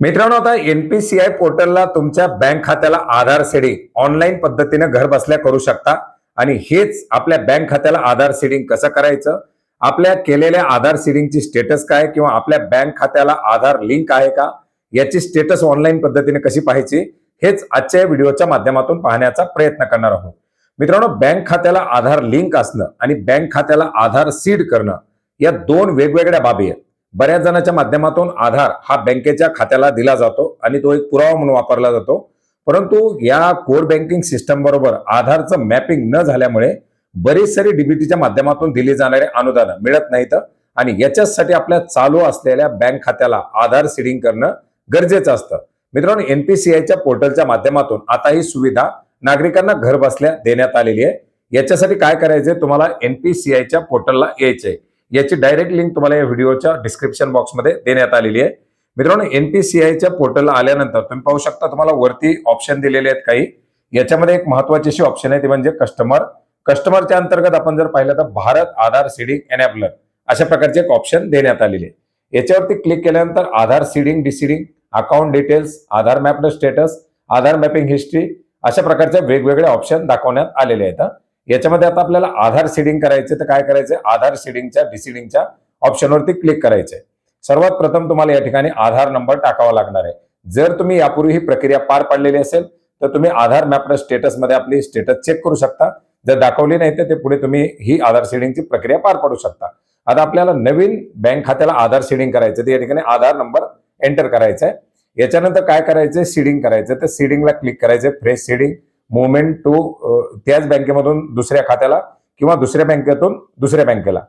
मित्रांनो आता एनपीसीआय पोर्टलला तुमच्या बँक खात्याला आधार सेडिंग ऑनलाईन पद्धतीने घर बसल्या करू शकता. आणि हेच आपल्या बँक खात्याला आधार सेडिंग कसं करायचं? आपल्या केलेल्या आधार सेडिंगची स्टेटस काय किंवा आपल्या बँक खात्याला आधार लिंक आहे का? याची स्टेटस ऑनलाईन पद्धतीने कशी पाहायची? हेच आजच्या या व्हिडिओच्या माध्यमातून पाहण्याचा प्रयत्न करणार आहोत. मित्रांनो बँक खात्याला आधार लिंक असणं आणि बँक खात्याला आधार सीड करणं या दोन वेगवेगळ्या बाबी आहेत. बऱ्याच जणांच्या माध्यमातून आधार हा बँकेच्या खात्याला दिला जातो आणि तो एक पुरावा म्हणून वापरला जातो. परंतु या कोर बँकिंग सिस्टम बरोबर आधारचं मॅपिंग न झाल्यामुळे बरीच सारी डीबीटीच्या माध्यमातून दिली जाणारे अनुदान मिळत नाहीत आणि याच्यासाठी आपल्या चालू असलेल्या बँक खात्याला आधार सीडिंग करणं गरजेचं असतं. मित्रांनो एनपीसीआयच्या पोर्टलच्या माध्यमातून आता ही सुविधा नागरिकांना घर बसल्या देण्यात आलेली आहे. याच्यासाठी काय करायचंय? तुम्हाला एनपीसीआयच्या पोर्टलला यायचंय. याची डायरेक्ट लिंक तुम्हाला या व्हिडिओच्या डिस्क्रिप्शन बॉक्समध्ये देण्यात आलेली आहे. मित्रांनो एनपीसीआयच्या पोर्टलला आल्यानंतर तुम्ही पाहू शकता तुम्हाला वरती ऑप्शन दिलेले आहेत काही. याच्यामध्ये एक महत्वाची अशी ऑप्शन आहे ती म्हणजे कस्टमर कस्टमरच्या अंतर्गत आपण जर पाहिलं तर भारत आधार सीडिंग एनॅबलर अशा प्रकारचे एक ऑप्शन देण्यात आलेले आहे. याच्यावरती क्लिक केल्यानंतर Aadhaar seeding deseeding account details Aadhaar mapped status Aadhaar mapping history अशा प्रकारचे वेगवेगळे ऑप्शन दाखवण्यात आलेले आहेत याच्यामध्ये आता आपल्याला आधार सीडिंग करायचे तर काय करायचे? आधार सीडिंगच्या डिसिडिंगच्या ऑप्शनवरती क्लिक करायचे. सर्वात प्रथम तुम्हाला या ठिकाणी आधार नंबर टाकावा लागणार आहे. जर तुम्ही यापूर्वी ही प्रक्रिया पार पाडलेली असेल तर तुम्ही आधार मॅपड स्टेटसमध्ये आपली स्टेटस चेक करू शकता. जर दाखवली नाही तर ते पुढे तुम्ही ही आधार सीडिंगची प्रक्रिया पार पाडू शकता. आता आपल्याला नवीन बँक खात्याला आधार सीडिंग करायचं तर या ठिकाणी आधार नंबर एंटर करायचा आहे. याच्यानंतर काय करायचंय सीडिंग करायचं तर सीडिंगला क्लिक करायचं फ्रेश सीडिंग मुवमेंट टू त्याच बँकेमधून दुसऱ्या खात्याला किंवा दुसऱ्या बँकेतून दुसऱ्या बँकेला.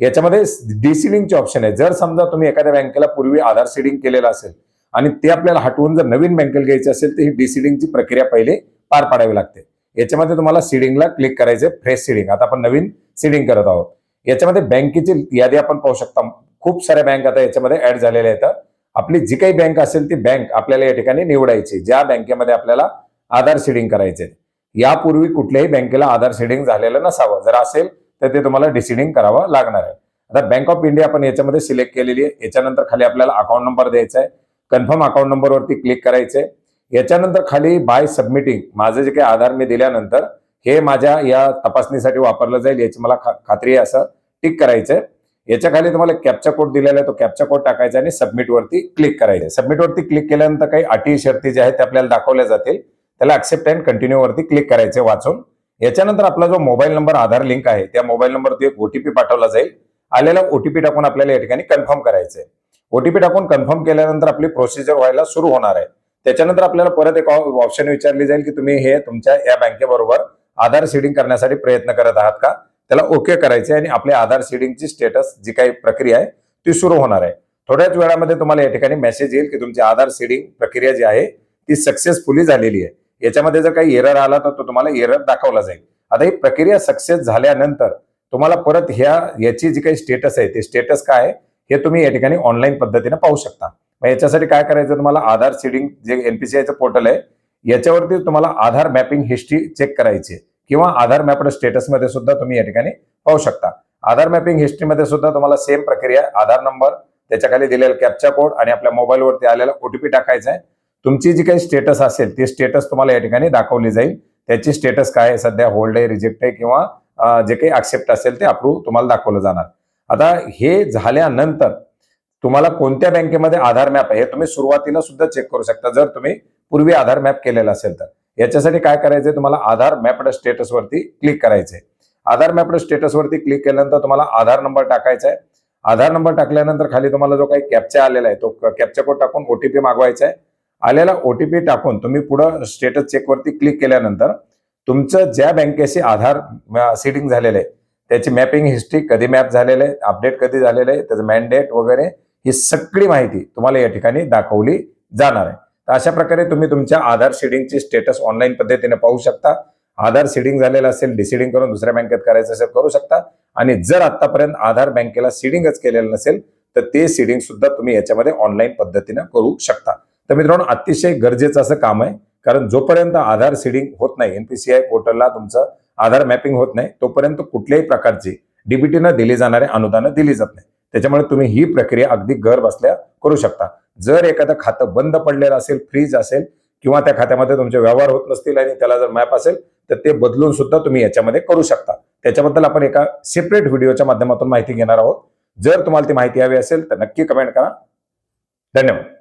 याच्यामध्ये डिसिडिंगचे ऑप्शन आहे जर समजा तुम्ही एखाद्या बँकेला पूर्वी आधार सीडिंग केलेलं असेल आणि ते आपल्याला हटवून जर नवीन बँकेला घ्यायची असेल तर ही डिसिडिंगची प्रक्रिया पहिले पार पाडावी लागते. याच्यामध्ये तुम्हाला सीडिंगला क्लिक करायचे फ्रेश सीडिंग आता आपण नवीन सीडिंग करत आहोत. याच्यामध्ये बँकेची यादी आपण पाहू शकता. खूप साऱ्या बँक आता याच्यामध्ये ऍड झालेल्या आहेत. आपली जी काही बँक असेल ती बँक आपल्याला या ठिकाणी निवडायची. ज्या बँकेमध्ये आपल्याला आधार सीडिंग करायचे यापूर्वी कुठल्याही बँकेला आधार सीडिंग झालेलं नसावं. जर असेल तर ते तुम्हाला डिसिडिंग करावं लागणार आहे. आता बँक ऑफ इंडिया आपण याच्यामध्ये सिलेक्ट केलेली आहे. याच्यानंतर खाली आपल्याला अकाउंट नंबर द्यायचा आहे. कन्फर्म अकाउंट नंबरवरती क्लिक करायचे याच्यानंतर खाली बाय सबमिटिंग माझं जे काही आधार मी दिल्यानंतर हे माझ्या या तपासणीसाठी वापरलं जाईल. याची मला खा- खात्री आहे असं टिक करायचंय याच्या खाली तुम्हाला कॅप्चा कोड दिलेला आहे. तो कॅप्चा कोड टाकायचा आणि सबमिट वरती क्लिक करायचं सबमिट वरती क्लिक केल्यानंतर काही अटी शर्ती जे आहेत ते आपल्याला दाखवल्या जातील. त्याला ऍक्सेप्ट अँड कंटिन्यू वरती क्लिक करायचे वाचून. याच्यानंतर आपला जो मोबाईल नंबर आधार लिंक आहे त्या मोबाईल नंबरवरती एक ओटीपी पाठवला जाईल. आलेला ओटीपी टाकून आपल्याला या ठिकाणी कन्फर्म करायचंय. ओटीपी टाकून कन्फर्म केल्यानंतर आपली प्रोसिजर व्हायला सुरू होणार आहे. त्याच्यानंतर आपल्याला परत एक ऑप्शन विचारली जाईल की तुम्ही हे तुमच्या या बँकेबरोबर आधार सीडिंग करण्यासाठी प्रयत्न करत आहात का? त्याला ओके करायचे आणि आपले आधार सीडिंगची स्टेटस जी काही प्रक्रिया आहे ती सुरू होणार आहे. थोड्याच वेळामध्ये तुम्हाला या ठिकाणी मेसेज येईल की तुमची आधार सीडिंग प्रक्रिया जी आहे ती सक्सेसफुली झालेली आहे. याच्यामध्ये जर काही एरर आला तर तो तुम्हाला एरर दाखवला जाईल. आता ही प्रक्रिया सक्सेस झाल्यानंतर तुम्हाला परत ह्या याची जी काही स्टेटस आहे ते स्टेटस काय आहे हे तुम्ही या ठिकाणी ऑनलाईन पद्धतीने पाहू शकता. मग याच्यासाठी काय करायचं तुम्हाला? आधार सीडिंग जे एनपीसीआयचं पोर्टल आहे याच्यावरती तुम्हाला आधार मॅपिंग हिस्ट्री चेक करायची आहे. किंवा आधार मॅपड स्टेटसमध्ये सुद्धा तुम्ही या ठिकाणी पाहू शकता. आधार मॅपिंग हिस्ट्रीमध्ये सुद्धा तुम्हाला सेम प्रक्रिया आधार नंबर त्याच्याखाली दिलेला कॅप्चा कोड आणि आपल्या मोबाईलवरती आलेला ओटीपी टाकायचा आहे. तुमची जी काही स्टेटस असेल ती स्टेटस तुम्हाला या ठिकाणी दाखवली जाईल. त्याची स्टेटस काय आहे सध्या होल्ड आहे रिजेक्ट आहे किंवा जे काही ऍक्सेप्ट असेल ते अप्रूव्ह तुम्हाला दाखवलं जाणार. आता हे झाल्यानंतर तुम्हाला कोणत्या बँकेमध्ये आधार मॅप आहे हे तुम्ही सुरुवातीला सुद्धा चेक करू शकता. जर तुम्ही पूर्वी आधार मॅप केलेला असेल तर. याच्यासाठी काय करायचंय तुम्हाला आधार मॅपड स्टेटस वरती क्लिक करायचंय. आधार मॅपड स्टेटस वरती क्लिक केल्यानंतर तुम्हाला आधार नंबर टाकायचा आहे आधार नंबर टाकल्यानंतर खाली तुम्हाला जो काही कॅप्चा आलेला आहे तो कॅप्चा कोड टाकून ओटीपी मागवायचा आहे आलेला ओ टी पी टाकून तुम्ही पुढं स्टेटस चेकवरती क्लिक केल्यानंतर तुमचं ज्या बँकेशी आधार सिटिंग झालेलं आहे त्याची मॅपिंग हिस्ट्री कधी मॅप झालेलं आहे अपडेट कधी झालेलं आहे त्याचं मॅन्डेट वगैरे ही सगळी माहिती तुम्हाला या ठिकाणी दाखवली जाणार आहे. तर अशा प्रकारे तुम्ही तुमच्या आधार शेडिंगची स्टेटस ऑनलाईन पद्धतीने पाहू शकता. आधार सीडिंग झालेलं असेल डिसिडिंग करून दुसऱ्या बँकेत करायचं असेल करू शकता. आणि जर आतापर्यंत आधार बँकेला सीडिंगच केलेलं नसेल तर ते सीडिंग सुद्धा तुम्ही याच्यामध्ये ऑनलाईन पद्धतीने करू शकता. तर मित्रांनो अतिशय गरजेचं असं काम आहे. कारण जोपर्यंत आधार सीडिंग होत नाही एनपीसीआय पोर्टलला तुमचं आधार मॅपिंग होत नाही तोपर्यंत कुठल्याही प्रकारची डीबीटीनं दिली जाणारे अनुदानं दिली जात नाही. त्याच्यामुळे तुम्ही ही प्रक्रिया अगदी घर बसल्या करू शकता. जर एखादं खातं बंद पडलेलं असेल फ्रीज असेल किंवा त्या खात्यामध्ये तुमचे व्यवहार होत नसतील आणि त्याला जर मॅप असेल तर ते बदलून सुद्धा तुम्ही याच्यामध्ये करू शकता. त्याच्याबद्दल आपण एका सेपरेट व्हिडिओच्या माध्यमातून माहिती घेणार आहोत. जर तुम्हाला ती माहिती हवी असेल तर नक्की कमेंट करा. धन्यवाद.